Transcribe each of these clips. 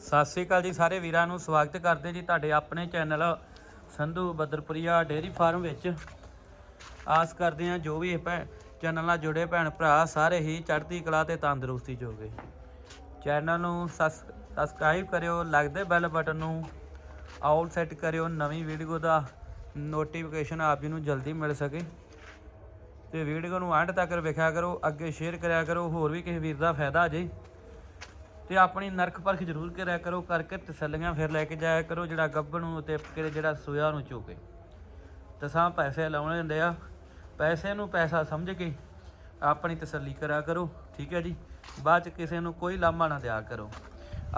ਸਤਿ ਸ੍ਰੀ ਅਕਾਲ ਜੀ ਸਾਰੇ ਵੀਰਾਂ ਨੂੰ, ਸਵਾਗਤ ਕਰਦੇ ਜੀ ਤੁਹਾਡੇ ਆਪਣੇ channel Sandhu Badarpuria dairy farm ਵਿੱਚ। ਆਸ ਕਰਦੇ ਹਾਂ ਜੋ ਵੀ ਇਹ ਚੈਨਲ ਨਾਲ ਜੁੜੇ ਭੈਣ ਭਰਾ, ਸਾਰੇ ਹੀ ਚੜ੍ਹਦੀ ਕਲਾ ਤੇ ਤੰਦਰੁਸਤੀ ਚੋਗੇ ਚੈਨਲ ਨੂੰ ਸਬਸਕ੍ਰਾਈਬ ਕਰਿਓ, ਲੱਗਦੇ ਬੈਲ ਬਟਨ ਨੂੰ ਆਲ ਸੈੱਟ ਕਰਿਓ, ਨਵੀਂ ਵੀਡੀਓ ਦਾ ਨੋਟੀਫਿਕੇਸ਼ਨ ਆਪ ਜੀ ਨੂੰ ਜਲਦੀ ਮਿਲ ਸਕੇ। ਤੇ ਵੀਡੀਓ ਨੂੰ ਐਂਡ ਤੱਕ ਵੇਖਿਆ ਕਰੋ, ਅੱਗੇ ਸ਼ੇਅਰ ਕਰਿਆ ਕਰੋ, ਹੋਰ ਵੀ ਕਿਸੇ ਵੀਰ ਦਾ ਫਾਇਦਾ ਜੇ। ਤੇ ਆਪਣੀ ਨਰਖ ਪਰਖ ਜ਼ਰੂਰ ਕਰਿਆ ਕਰੋ, ਕਰਕੇ ਤਸੱਲੀਆਂ ਫਿਰ ਲੈ ਕੇ ਜਾਇਆ ਕਰੋ, ਜਿਹੜਾ ਗੱਭਣ ਨੂੰ ਤੇ ਕਿਹੜੇ ਜਿਹੜਾ ਸੋਇਆ ਨੂੰ ਚੋਕੇ ਤਸਾਂ ਪੈਸੇ ਲਾਉਣੇ ਹੁੰਦੇ ਆ। ਪੈਸੇ ਨੂੰ ਪੈਸਾ ਸਮਝ ਕੇ ਆਪਣੀ ਤਸੱਲੀ ਕਰਿਆ ਕਰੋ, ਠੀਕ ਹੈ ਜੀ? ਬਾਅਦ ਚ ਕਿਸੇ ਨੂੰ ਕੋਈ ਲਾਮਾ ਨਾ ਦਿਆ ਕਰੋ।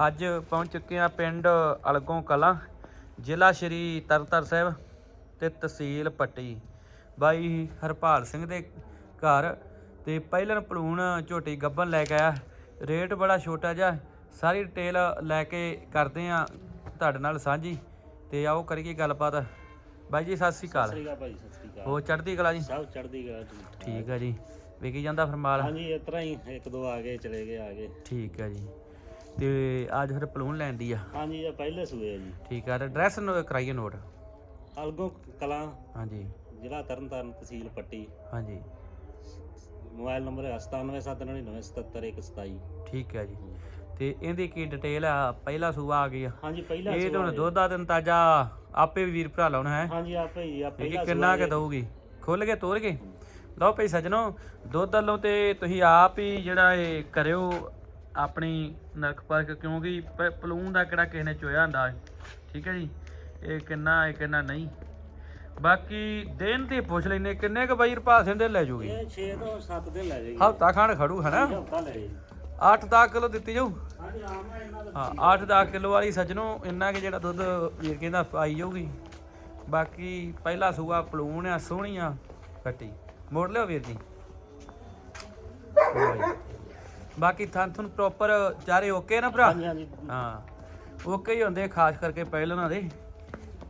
ਅੱਜ ਪਹੁੰਚ ਚੁੱਕੇ ਆ ਪਿੰਡ ਅਲਗੋਂ ਕਲਾਂ, ਜ਼ਿਲ੍ਹਾ ਸ਼੍ਰੀ ਤਰਨਤਾਰਨ ਸਾਹਿਬ ਤੇ ਤਹਿਸੀਲ ਪੱਟੀ। ਬਾਈ ਹਰਪਾਲ ਸਿੰਘ ਦੇ ਘਰ ਤੇ ਪਹਿਲਨ ਪਲੂਣ ਝੋਟੀ ਗੱਬਨ ਲੈ ਕੇ ਆਇਆ। ਰੇਟ ਬੜਾ ਛੋਟਾ ਜਿਹਾ ਸਾਰੀ ਡਿਟੇਲ ਲੈ ਕੇ ਕਰਦੇ ਆ ਤੁਹਾਡੇ ਨਾਲ ਸਾਂਝੀ ਤੇ ਆਓ ਕਰੀਏ ਗੱਲਬਾਤ। ਬਾਈ ਜੀ ਸਤਿ ਸ੍ਰੀ ਸਤਿ ਅਕਾਲ ਸ੍ਰੀ ਅਕਾਲ ਭਾਈ ਸਤਿ ਸ੍ਰੀ ਅਕਾਲ। ਹੋ ਚੜ੍ਹਦੀ ਕਲਾ ਜੀ? ਸਭ ਚੜ੍ਹਦੀ ਕਲਾ ਜੀ। ਠੀਕ ਹੈ ਜੀ। ਵਿਕੀ ਜਾਂਦਾ ਫਿਰ ਮਾਲ ਹਾਂਜੀ ਇਸ ਤਰ੍ਹਾਂ ਹੀ ਇੱਕ ਦੋ ਆ ਗਏ ਚਲੇ ਗਏ ਆ ਗਏ। ਠੀਕ ਹੈ ਜੀ। ਤੇ ਅੱਜ ਫਿਰ ਪਲੂਣ ਲੈਣ ਦੀ ਆ। ਹਾਂਜੀ ਇਹ ਪਹਿਲੇ ਸੂਏ ਆ ਜੀ। ਠੀਕ ਆ ਤੇ ਐਡਰੈਸ ਕਰਾਈਏ ਨੋਟ। ਅਲਗੋ ਕਲਾਂ ਹਾਂਜੀ। ਜ਼ਿਲ੍ਹਾ ਤਰਨਤਾਰਨ ਤਹਿਸੀਲ ਪੱਟੀ। ਹਾਂਜੀ। ਮੋਬਾਈਲ ਨੰਬਰ ਹੈ 9779777127 ਠੀਕ ਹੈ ਜੀ। ਤੇ ਇਹਦੀ ਕੀ ਡਿਟੇਲ ਆ? ਪਹਿਲਾ ਸੂਆ ਆ ਗਿਆ ਹਾਂਜੀ ਪਹਿਲਾ ਇਹ ਤੁਹਾਨੂੰ। ਦੁੱਧ ਦਾ ਦਿਨ ਤਾਜਾ ਆਪੇ ਵੀਰ ਭਰਾ ਲਾਉਣਾ ਹੈ। ਹਾਂਜੀ ਆਪੇ ਹੀ ਆ ਪਹਿਲਾ ਕਿੰਨਾ ਕੁ ਦਊਗੀ। ਖੁੱਲ ਕੇ ਤੋਰ ਕੇ ਲਓ ਭਈ ਸਜਣੋ ਦੁੱਧ ਵੱਲੋਂ ਤੇ ਤੁਸੀਂ ਆਪ ਹੀ ਜਿਹੜਾ ਇਹ ਕਰਿਓ ਆਪਣੀ ਨਰਕ ਪਰਖ ਕਿਉਂਕਿ ਪ- ਪਲੂਣ ਦਾ ਕਿਹੜਾ ਕਿਸੇ ਨੇ ਚੋਇਆ ਹੁੰਦਾ ਠੀਕ ਹੈ ਜੀ? ਇਹ ਕਿੰਨਾ ਇਹ ਕਿੰਨਾ ਨਹੀਂ। ਬਾਕੀ ਦਿਨ ਤੇ ਪੁੱਛ ਲੈਨੇ ਕਿੰਨੇ ਕ ਬਾਈ ਰਪਾ ਸਿੰਦੇ ਲੈ ਜੂਗੀ? ਇਹ 6 ਤੋਂ 7 ਦਿਨ ਲੈ ਜਾਏਗੀ। ਹਫਤਾ ਖਾਣ ਖੜੂ ਹਨਾ ਹਫਤਾ ਲੈ ਜਾਏਗੀ। 8-10 ਕਿਲੋ ਦਿੱਤੀ ਜਾਊ। ਹੈ ਇਹਨਾਂ ਦਾ ਹਾਂ 8-10 ਕਿਲੋ ਵਾਲੀ ਸੱਜਣੋ ਇੰਨਾ ਕਿ ਜਿਹੜਾ ਦੁੱਧ ਵੀਰ ਕਹਿੰਦਾ ਪਾਈ ਜਾਊਗੀ। ਬਾਕੀ ਪਹਿਲਾ ਸੂਆ ਪਲੂਣ ਆ ਸੋਹਣੀ ਆ ਕੱਟੀ। ਮੋੜ ਲਿਓ ਵੀਰ ਜੀ। ਲਓ ਜੀ। ਬਾਕੀ ਥਾਂ ਤੁਹਾਨੂੰ ਪ੍ਰੋਪਰ ਚਾਰੇ ਓਕੇ ਨਾ ਭਰਾ? ਹਾਂਜੀ ਹਾਂਜੀ। ਹਾਂ ਓਕੇ ਹੀ ਹੁੰਦੇ ਖਾਸ ਕਰਕੇ ਪਹਿਲਾਂ ਦੇ।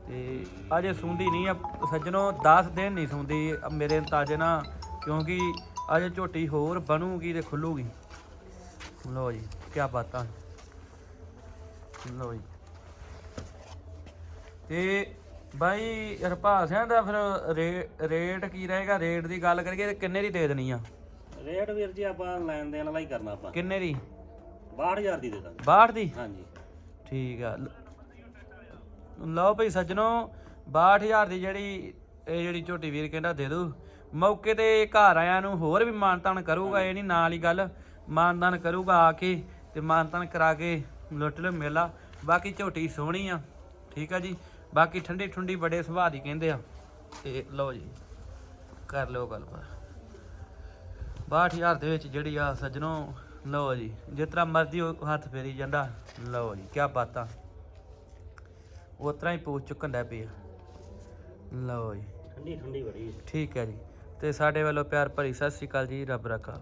ਤੇ ਅਜੇ ਸੁੰਦੀ ਨਹੀਂ ਆ। ਸੱਜਣੋ 10 ਦਿਨ ਨਹੀਂ ਸੁੰਦੀ ਮੇਰੇ ਅੰਦਾਜ਼ੇ ਨਾਲ ਕਿਉਂਕਿ ਅਜੇ ਝੋਟੀ ਹੋਰ ਬਣੂਗੀ ਤੇ ਖੁੱਲੂਗੀ। ਲੋ ਜੀ। ਕੀ ਬਾਤਾਂ। ਲੋ ਜੀ। ਤੇ ਬਾਈ ਹਰਪਾਲ ਸਿੰਘ ਦਾ ਫਿਰ ਰੇਟ ਕੀ ਰਹੇਗਾ? ਰੇਟ ਦੀ ਗੱਲ ਕਰੀਏ ਤੇ ਕਿੰਨੇ ਦੀ ਦੇ ਦੇਣੀ ਆ? ਰੇਟ ਵੀਰ ਜੀ ਆਪਾਂ ਲੈਣ ਦੇਣ ਵਾਲਾ ਹੀ ਕਰਨਾ ਆਪਾਂ। ਕਿੰਨੇ ਦੀ? 62000 ਦੀ ਦੇ ਦਾਂਗੇ। 62 ਦੀ? ਹਾਂਜੀ। ਠੀਕ ਆ। ਲਓ ਭਈ ਸੱਜਣੋ 62000 ਦੀ ਜਿਹੜੀ ਇਹ ਜਿਹੜੀ ਝੋਟੀ ਵੀਰ ਕਹਿੰਦਾ ਦੇ ਦੂ ਮੌਕੇ ਤੇ ਘਰ ਆਇਆਂ ਨੂੰ ਹੋਰ ਵੀ ਮਾਨਤਾਨ ਕਰੂਗਾ ਇਹ ਨਹੀਂ ਨਾਲ ਹੀ ਗੱਲ। ਮਾਨਤਾਨ ਕਰੂਗਾ ਆ ਕੇ ਤੇ ਮਾਨਤਾਨ ਕਰਾ ਕੇ ਲੁੱਟ ਲਿਓ ਮੇਲਾ। ਬਾਕੀ ਝੋਟੀ ਸੋਹਣੀ ਆ ਠੀਕ ਆ ਜੀ। ਬਾਕੀ ਠੰਡੀ ਠੁੰਡੀ ਬੜੇ ਸੁਭਾਅ ਦੀ ਕਹਿੰਦੇ ਆ। ਤੇ ਲਓ ਜੀ ਕਰ ਲਿਓ ਗੱਲਬਾਤ। 62000 ਦੇ ਵਿੱਚ ਜਿਹੜੀ ਆ ਸੱਜਣੋ ਲਓ ਜੀ ਜਿਸ ਤਰ੍ਹਾਂ ਮਰਜ਼ੀ ਹੱਥ ਫੇਰੀ ਜਾਂਦਾ ਲਓ ਜੀ ਕੀ ਬਾਤਾਂ ਉਸ ਤਰ੍ਹਾਂ ਹੀ ਪੂਛ ਚੁੱਕਣ ਦਾ ਪਿਆ ਲਓ ਜੀ। ਠੰਡੀ ਠੰਡੀ ਬੜੀ ਠੀਕ ਹੈ ਜੀ। ਤੇ ਸਾਡੇ ਵੱਲੋਂ ਪਿਆਰ ਭਰੀ ਸਤਿ ਸ਼੍ਰੀ ਅਕਾਲ ਜੀ ਰੱਬ ਰੱਖਾ।